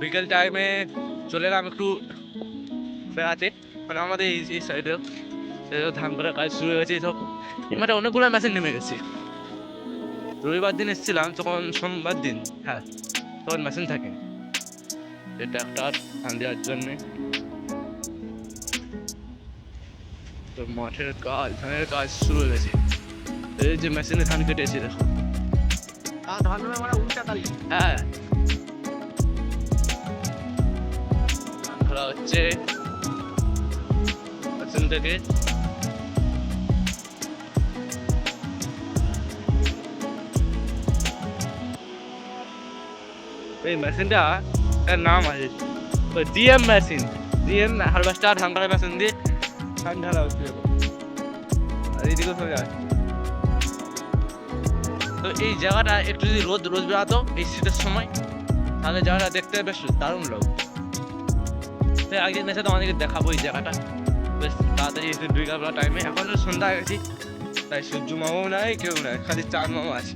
বিকেল টাইমে চলে এলাম একটু বেড়াতে। মানে আমাদের এই এই সাইডে ধান করার কাজ শুরু হয়ে গেছে সব মানে অনেকগুলো মেশিন নেমে গেছে। রবিবার দিন এসেছিলাম তখন সোমবার দিন হ্যাঁ তখন মেশিন থাকে। এটা একটা ধান দেওয়ার জন্যে। তো মাঠের কাজ ধানের কাজ শুরু হয়ে গেছে। এই যে মেশিনে ধান কেটেছে দেখো। ধান হ্যাঁ। হচ্ছে মেশিন থেকে এই মেশিনটা এর নাম আছে ডিএম মেশিন ডিএম হারভেস্টার ধান কাটার মেশিন দিয়ে ধান ঢালা হচ্ছে দেখো। আর এইদিকে সরে আছে তো এই জায়গাটা একটু যদি রোদ রোদ বেড়াতো এই শীতের সময় তাহলে জায়গাটা দেখতে বেশ দারুণ লাগতো তো একদিন এসে তোমাদেরকে দেখাবো এই জায়গাটা। বেশ তাড়াতাড়ি এসে বিকালবেলা টাইমে এখন তো সন্ধ্যা গেছি। তাই সূর্য মামাও নাই, কেউ নাই। খালি চাঁদ মামা আছে।